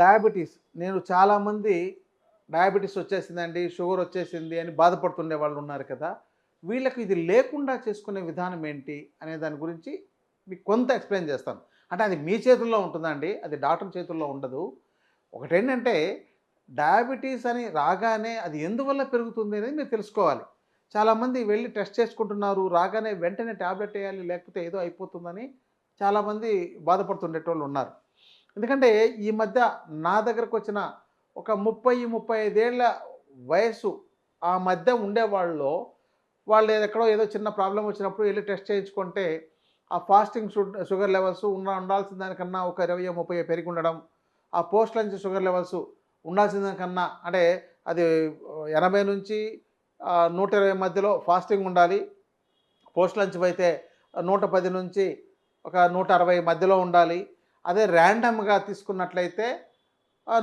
Diabetes. నేను చాలామంది diabetes వచ్చేసిందండి షుగర్ వచ్చేసింది అని బాధపడుతుండే వాళ్ళు ఉన్నారు కదా. వీళ్ళకి ఇది లేకుండా చేసుకునే విధానం ఏంటి అనే దాని గురించి మీకు కొంత ఎక్స్ప్లెయిన్ చేస్తాను. అంటే అది మీ చేతుల్లో ఉంటుందండి అది డాక్టర్ చేతుల్లో ఉండదు. ఒకటేంటంటే డయాబెటీస్ అని రాగానే అది ఎందువల్ల పెరుగుతుంది అనేది మీరు తెలుసుకోవాలి. చాలామంది వెళ్ళి టెస్ట్ చేసుకుంటున్నారు రాగానే వెంటనే ట్యాబ్లెట్ వేయాలి లేకపోతే ఏదో అయిపోతుందని చాలామంది బాధపడుతుండేటోళ్ళు ఉన్నారు. ఎందుకంటే ఈ మధ్య నా దగ్గరకు వచ్చిన ఒక ముప్పై ముప్పై ఐదేళ్ళ వయసు ఆ మధ్య ఉండేవాళ్ళలో వాళ్ళు ఎక్కడో ఏదో చిన్న ప్రాబ్లం వచ్చినప్పుడు వెళ్ళి టెస్ట్ చేయించుకుంటే ఆ ఫాస్టింగ్ షుగర్ లెవెల్స్ ఉన్న ఉండాల్సిన దానికన్నా ఒక ఇరవై ముప్పై పెరిగి ఉండడం ఆ పోస్ట్ లంచ్ షుగర్ లెవెల్స్ ఉండాల్సిన దానికన్నా అంటే అది ఎనభై నుంచి నూట ఇరవై మధ్యలో ఫాస్టింగ్ ఉండాలి. పోస్ట్ లంచ్ అయితే నూట పది నుంచి ఒక నూట అరవై మధ్యలో ఉండాలి. అదే ర్యాండమ్గా తీసుకున్నట్లయితే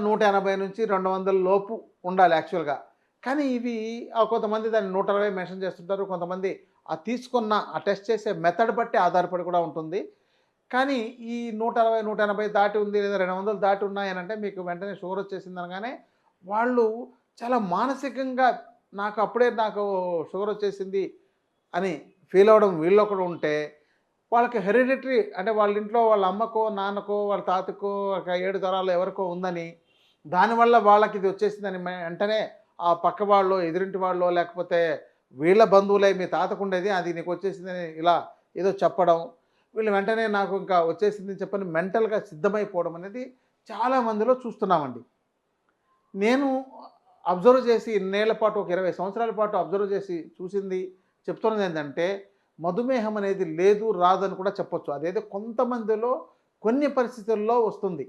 నూట ఎనభై నుంచి రెండు వందల లోపు ఉండాలి యాక్చువల్గా కానీ ఇవి ఆ, కొంతమంది దాన్ని నూట అరవై మెన్షన్ చేస్తుంటారు కొంతమంది ఆ తీసుకున్న ఆ టెస్ట్ చేసే మెథడ్ బట్టి ఆధారపడి కూడా ఉంటుంది. కానీ ఈ నూట అరవై నూట ఎనభై దాటి ఉంది లేదా రెండు వందలు దాటి ఉన్నాయని అంటే మీకు వెంటనే షుగర్ వచ్చేసింది అనగానే వాళ్ళు చాలా మానసికంగా నాకు అప్పుడే నాకు షుగర్ వచ్చేసింది అని ఫీల్ అవ్వడం వీళ్ళు ఒకడు ఉంటే వాళ్ళకి హెరిడిటరీ అంటే వాళ్ళ ఇంట్లో వాళ్ళ అమ్మకో నాన్నకో వాళ్ళ తాతకో ఒక ఏడు తరాలు ఎవరికో ఉందని దానివల్ల వాళ్ళకి ఇది వచ్చేసిందని వెంటనే ఆ పక్క వాళ్ళు ఎదురింటి వాళ్ళు లేకపోతే వీళ్ళ బంధువులే మీ తాతకు ఉండేది అది నీకు వచ్చేసిందని ఇలా ఏదో చెప్పడం వీళ్ళు వెంటనే నాకు ఇంకా వచ్చేసిందని చెప్పని మెంటల్గా సిద్ధమైపోవడం అనేది చాలామందిలో చూస్తున్నామండి. నేను అబ్జర్వ్ చేసి ఇన్నేళ్ళ పాటు ఒక ఇరవై సంవత్సరాల పాటు అబ్జర్వ్ చేసి చూసింది చెప్తున్నది ఏంటంటే మధుమేహం అనేది లేదు రాదని కూడా చెప్పొచ్చు. అదేదో కొంతమందిలో కొన్ని పరిస్థితుల్లో వస్తుంది.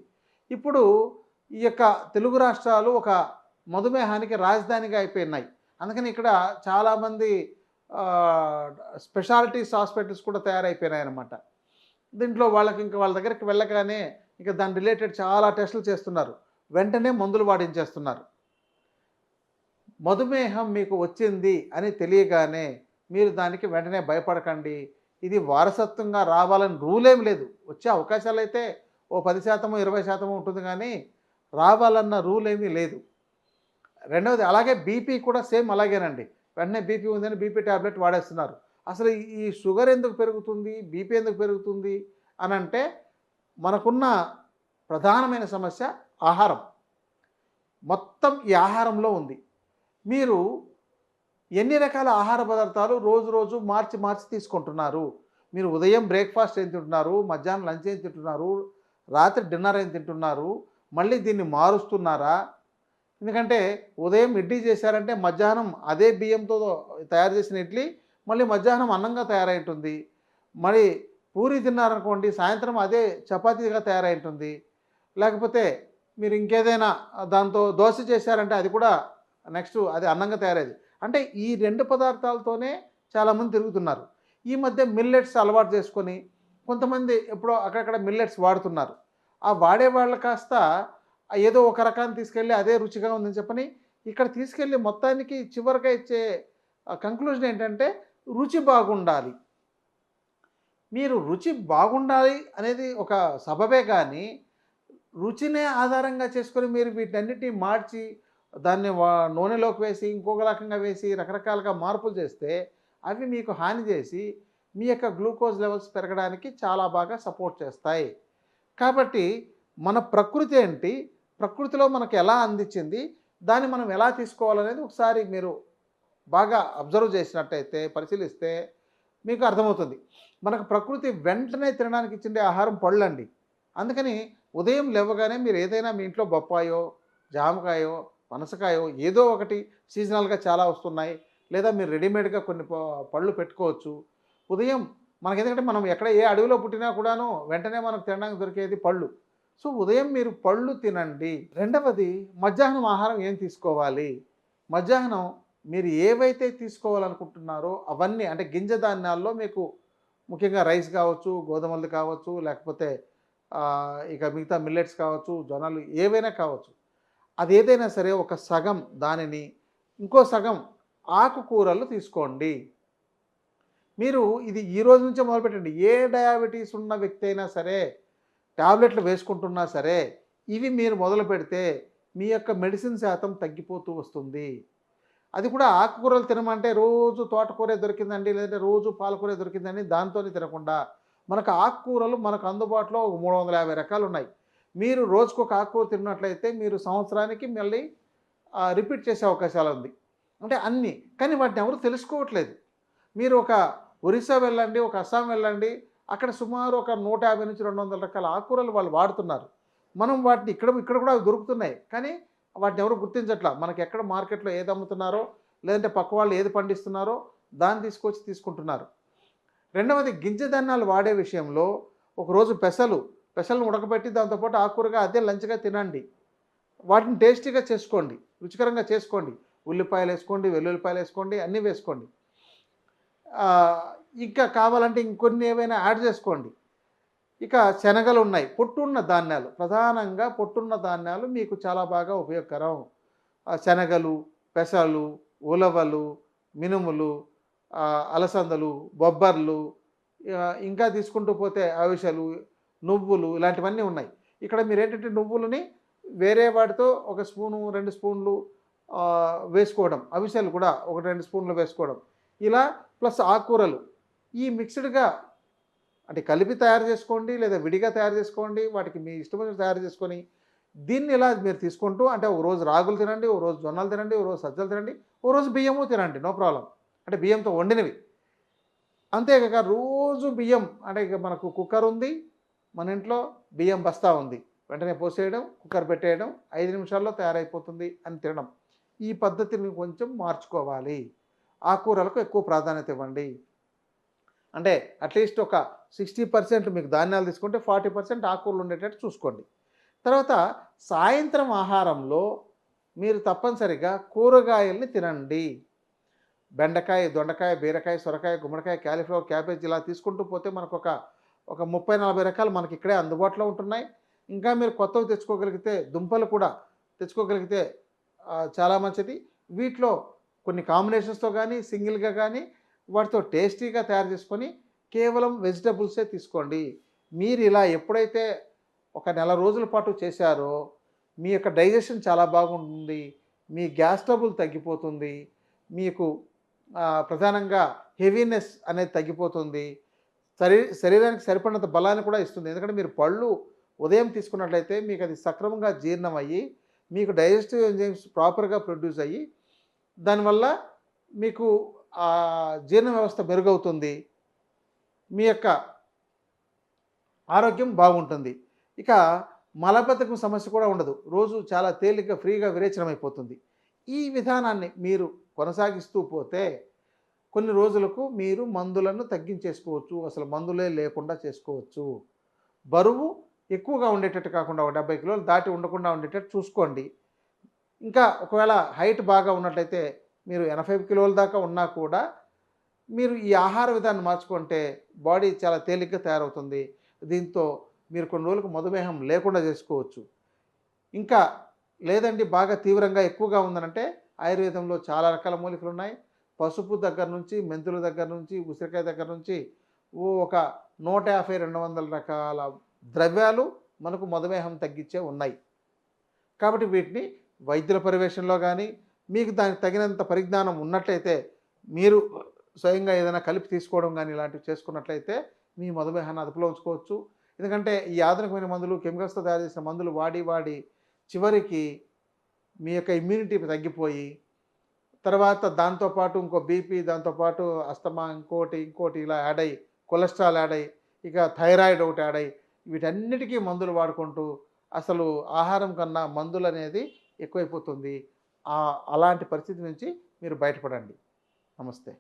ఇప్పుడు ఈ యొక్క తెలుగు రాష్ట్రాలు ఒక మధుమేహానికి రాజధానిగా అయిపోయినాయి. అందుకని ఇక్కడ చాలామంది స్పెషాలిటీస్ హాస్పిటల్స్ కూడా తయారైపోయినాయి అనమాట దీంట్లో వాళ్ళకి ఇంకా వాళ్ళ దగ్గరికి వెళ్ళగానే ఇంకా దాని రిలేటెడ్ చాలా టెస్టులు చేస్తున్నారు. వెంటనే మందులు వాడించేస్తున్నారు. మధుమేహం మీకు వచ్చింది అని తెలియగానే మీరు దానికి వెంటనే భయపడకండి. ఇది వారసత్వంగా రావాలని రూల్ ఏం లేదు. వచ్చే అవకాశాలు అయితే ఓ పది శాతము ఇరవై శాతము ఉంటుంది కానీ రావాలన్న రూల్ ఏమీ లేదు. రెండవది అలాగే బీపీ కూడా సేమ్ అలాగేనండి. వెంటనే బీపీ ఉందని బీపీ ట్యాబ్లెట్ వాడేస్తున్నారు. అసలు ఈ- ఈ షుగర్ ఎందుకు పెరుగుతుంది? బీపీ ఎందుకు పెరుగుతుంది? అని అంటే మనకున్న ప్రధానమైన సమస్య ఆహారం. మొత్తం ఈ ఆహారంలో ఉంది. మీరు ఎన్ని రకాల ఆహార పదార్థాలు రోజు రోజు మార్చి మార్చి తీసుకుంటున్నారు? మీరు ఉదయం బ్రేక్ఫాస్ట్ ఏం తింటున్నారు? మధ్యాహ్నం లంచ్ ఏం తింటున్నారు? రాత్రి డిన్నర్ ఏం తింటున్నారు? మళ్ళీ దీన్ని మారుస్తున్నారా? ఎందుకంటే ఉదయం ఇడ్లీ చేశారంటే మధ్యాహ్నం అదే బియ్యంతో తయారు చేసిన ఇడ్లీ మళ్ళీ మధ్యాహ్నం అన్నంగా తయారై ఉంటుంది మరి పూరి తిన్నారనుకోండి సాయంత్రం అదే చపాతీగా తయారై ఉంటుంది లేకపోతే మీరు ఇంకేదైనా దాంతో దోశ చేశారంటే అది కూడా నెక్స్ట్ అది అన్నంగా తయారయ్యేది అంటే ఈ రెండు పదార్థాలతోనే చాలామంది తిరుగుతున్నారు. ఈ మధ్య మిల్లెట్స్ అలవాటు చేసుకొని కొంతమంది ఎప్పుడో అక్కడక్కడ మిల్లెట్స్ వాడుతున్నారు. ఆ వాడే వాళ్ళు కాస్త ఏదో ఒక రకాన్ని తీసుకెళ్ళి అదే రుచిగా ఉందని చెప్పని ఇక్కడ తీసుకెళ్ళి మొత్తానికి చివరిగా ఇచ్చే కంక్లూజన్ ఏంటంటే రుచి బాగుండాలి. మీరు రుచి బాగుండాలి అనేది ఒక సబబే కానీ రుచినే ఆధారంగా చేసుకొని మీరు వీటన్నిటిని మార్చి దాన్ని వా- నూనెలోకి వేసి ఇంకొక రకంగా వేసి రకరకాలుగా మార్పులు చేస్తే అవి మీకు హాని చేసి మీ యొక్క గ్లూకోజ్ లెవెల్స్ పెరగడానికి చాలా బాగా సపోర్ట్ చేస్తాయి. కాబట్టి మన ప్రకృతి ఏంటి? ప్రకృతిలో మనకు ఎలా అందించింది? దాన్ని మనం ఎలా తీసుకోవాలనేది ఒకసారి మీరు బాగా అబ్జర్వ్ చేసినట్టయితే పరిశీలిస్తే మీకు అర్థమవుతుంది. మనకు ప్రకృతి వెంటనే తినడానికి ఇచ్చిండే ఆహారం పళ్ళండి. అందుకని ఉదయం లేవగానే మీరు ఏదైనా మీ ఇంట్లో బొప్పాయో జామకాయో పనసకాయో ఏదో ఒకటి సీజనల్గా చాలా వస్తున్నాయి. లేదా మీరు రెడీమేడ్గా కొన్ని పళ్ళు పెట్టుకోవచ్చు. ఉదయం మనకి ఎందుకంటే మనం ఎక్కడ ఏ అడవిలో పుట్టినా కూడాను వెంటనే మనకు తినడానికి దొరికేది పళ్ళు. సో ఉదయం మీరు పళ్ళు తినండి. రెండవది మధ్యాహ్నం ఆహారం ఏం తీసుకోవాలి? మధ్యాహ్నం మీరు ఏవైతే తీసుకోవాలనుకుంటున్నారో అవన్నీ అంటే గింజ ధాన్యాల్లో మీకు ముఖ్యంగా రైస్ కావచ్చు గోధుమలు కావచ్చు లేకపోతే ఇక మిగతా మిల్లెట్స్ కావచ్చు జొన్నలు ఏవైనా కావచ్చు. అది ఏదైనా సరే ఒక సగం దానిని ఇంకో సగం ఆకుకూరలు తీసుకోండి. మీరు ఇది ఈ రోజు నుంచే మొదలుపెట్టండి. ఏ డయాబెటీస్ ఉన్న వ్యక్తి అయినా సరే టాబ్లెట్లు వేసుకుంటున్నా సరే ఇవి మీరు మొదలు పెడితే మీ యొక్క మెడిసిన్ శాతం తగ్గిపోతూ వస్తుంది. అది కూడా ఆకుకూరలు తినమంటే రోజు తోటకూరే దొరికిందండి లేదంటే రోజు పాలకూరే దొరికిందండి దాంతోనే తినకుండా మనకు ఆకుకూరలు మనకు అందుబాటులో ఒక మూడు వందల యాభై రకాలు ఉన్నాయి. మీరు రోజుకు ఒక ఆకుకూర తిన్నట్లయితే మీరు సంవత్సరానికి మళ్ళీ రిపీట్ చేసే అవకాశాలు ఉంది. అంటే అన్నీ. కానీ వాటిని ఎవరు తెలుసుకోవట్లేదు. మీరు ఒక ఒరిస్సా వెళ్ళండి ఒక అస్సాం వెళ్ళండి అక్కడ సుమారు ఒక నూట యాభై నుంచి రెండు వందల రకాల ఆకుకూరలు వాళ్ళు వాడుతున్నారు. మనం వాటిని ఇక్కడ ఇక్కడ కూడా అవి దొరుకుతున్నాయి. కానీ వాటిని ఎవరు గుర్తించట్లా? మనకి ఎక్కడ మార్కెట్లో ఏది అమ్ముతున్నారో లేదంటే పక్క వాళ్ళు ఏది పండిస్తున్నారో దాన్ని తీసుకొచ్చి తీసుకుంటున్నారు. రెండవది గింజ ధాన్యాలు వాడే విషయంలో ఒకరోజు పెసలు పెసలను ఉడకబెట్టి దాంతోపాటు ఆకుకూరగా అదే లంచ్గా తినండి. వాటిని టేస్టీగా చేసుకోండి. రుచికరంగా చేసుకోండి. ఉల్లిపాయలు వేసుకోండి వెల్లుల్లిపాయలు వేసుకోండి అన్నీ వేసుకోండి. ఇంకా కావాలంటే ఇంకొన్ని ఏవైనా యాడ్ చేసుకోండి. ఇక శనగలు ఉన్నాయి. పొట్టున్న ధాన్యాలు. ప్రధానంగా పొట్టున్న ధాన్యాలు మీకు చాలా బాగా ఉపయోగకరం. శనగలు పెసలు ఉలవలు మినుములు అలసందలు బొబ్బర్లు ఇంకా తీసుకుంటూ పోతే అవిసెలు నువ్వులు ఇలాంటివన్నీ ఉన్నాయి. ఇక్కడ మీరు ఏంటంటే నువ్వులని వేరే వాటితో ఒక స్పూను రెండు స్పూన్లు వేసుకోవడం. అవిసెలు కూడా ఒక రెండు స్పూన్లు వేసుకోవడం. ఇలా ప్లస్ ఆకుకూరలు. ఈ మిక్స్డ్గా అంటే కలిపి తయారు చేసుకోండి లేదా విడిగా తయారు చేసుకోండి వాటికి మీ ఇష్టమైన తయారు చేసుకొని దీన్ని ఇలా మీరు తీసుకుంటూ అంటే ఒక రోజు రాగులు తినండి ఒక రోజు జొన్నలు తినండి ఒక రోజు సజ్జలు తినండి ఒక రోజు బియ్యము తినండి నో ప్రాబ్లం. అంటే బియ్యంతో వండినవి. అంతేకాక రోజు బియ్యం అంటే ఇక మనకు కుక్కర్ ఉంది మన ఇంట్లో బియ్యం బస్తా ఉంది. వెంటనే పోసేయడం కుక్కర్ పెట్టేయడం ఐదు నిమిషాల్లో తయారైపోతుంది అని తినడం. ఈ పద్ధతిని కొంచెం మార్చుకోవాలి. ఆకుకూరలకు ఎక్కువ ప్రాధాన్యత ఇవ్వండి. అంటే అట్లీస్ట్ ఒక సిక్స్టీ పర్సెంట్ మీకు ధాన్యాలు తీసుకుంటే ఫార్టీ పర్సెంట్ ఆకుకూరలు ఉండేటట్టు చూసుకోండి. తర్వాత సాయంత్రం ఆహారంలో మీరు తప్పనిసరిగా కూరగాయల్ని తినండి. బెండకాయ దొండకాయ బీరకాయ సొరకాయ గుమ్మడికాయ క్యాలీఫ్లవర్ క్యాబేజ్ ఇలా తీసుకుంటూ పోతే మనకు ఒక ఒక ముప్పై నలభై రకాలు మనకి ఇక్కడే అందుబాటులో ఉంటున్నాయి. ఇంకా మీరు కొత్తవి తెచ్చుకోగలిగితే దుంపలు కూడా తెచ్చుకోగలిగితే చాలా మంచిది. వీటిలో కొన్ని కాంబినేషన్స్తో కానీ సింగిల్గా కానీ వాటితో టేస్టీగా తయారు చేసుకొని కేవలం వెజిటబుల్సే తీసుకోండి. మీరు ఇలా ఎప్పుడైతే ఒక నెల రోజుల పాటు చేశారో మీ యొక్క డైజెషన్ చాలా బాగుంటుంది మీ గ్యాస్ ట్రబుల్ తగ్గిపోతుంది మీకు ప్రధానంగా హెవీనెస్ అనేది తగ్గిపోతుంది శరీ శరీరానికి సరిపడినంత బలాన్ని కూడా ఇస్తుంది. ఎందుకంటే మీరు పళ్ళు ఉదయం తీసుకున్నట్లయితే మీకు అది సక్రమంగా జీర్ణం అయ్యి మీకు డైజెస్టివ్ ఎంజైమ్స్ ప్రాపర్గా ప్రొడ్యూస్ అయ్యి దానివల్ల మీకు ఆ జీర్ణ వ్యవస్థ మెరుగవుతుంది. మీ యొక్క ఆరోగ్యం బాగుంటుంది. ఇక మలబద్ధకం సమస్య కూడా ఉండదు. రోజు చాలా తేలిక ఫ్రీగా విరేచనం అయిపోతుంది ఈ విధానాన్ని మీరు కొనసాగిస్తూ పోతే కొన్ని రోజులకు మీరు మందులను తగ్గించేసుకోవచ్చు అసలు మందులే లేకుండా చేసుకోవచ్చు. బరువు ఎక్కువగా ఉండేటట్టు కాకుండా ఒక డెబ్బై కిలోలు దాటి ఉండకుండా ఉండేటట్టు చూసుకోండి. ఇంకా ఒకవేళ హైట్ బాగా ఉన్నట్లయితే మీరు ఎనభై కిలోల దాకా ఉన్నా కూడా మీరు ఈ ఆహార విధానం మార్చుకుంటే బాడీ చాలా తేలిగ్గా తయారవుతుంది. దీంతో మీరు కొన్ని రోజులకు మధుమేహం లేకుండా చేసుకోవచ్చు. ఇంకా లేదండి బాగా తీవ్రంగా ఎక్కువగా ఉందనంటే ఆయుర్వేదంలో చాలా రకాల మూలికలు ఉన్నాయి పసుపు దగ్గర నుంచి మెంతుల దగ్గర నుంచి ఉసిరికాయ దగ్గర నుంచి ఒక నూట యాభై రెండు వందల రకాల ద్రవ్యాలు మనకు మధుమేహం తగ్గించే ఉన్నాయి. కాబట్టి వీటిని వైద్యుల పర్యవేక్షణలో కానీ మీకు దానికి తగినంత పరిజ్ఞానం ఉన్నట్లయితే మీరు స్వయంగా ఏదైనా కలిపి తీసుకోవడం కానీ ఇలాంటివి చేసుకున్నట్లయితే మీ మధుమేహాన్ని అదుపులో ఉంచుకోవచ్చు. ఎందుకంటే ఈ ఆధునికమైన మందులు కెమికల్స్తో తయారు చేసిన మందులు వాడి వాడి చివరికి మీ యొక్క ఇమ్యూనిటీ తగ్గిపోయి తర్వాత దాంతోపాటు ఇంకో బీపీ దాంతోపాటు అస్తమా ఇంకోటి ఇంకోటి ఇలా యాడ్ అయ్యి కొలెస్ట్రాల్ యాడ్ అయ్యి ఇక థైరాయిడ్ ఒకటి యాడ్ అయ్యి వీటన్నిటికీ మందులు వాడుకుంటూ అసలు ఆహారం కన్నా మందులు అనేది ఎక్కువైపోతుంది. అలాంటి పరిస్థితి నుంచి మీరు బయటపడండి. నమస్తే.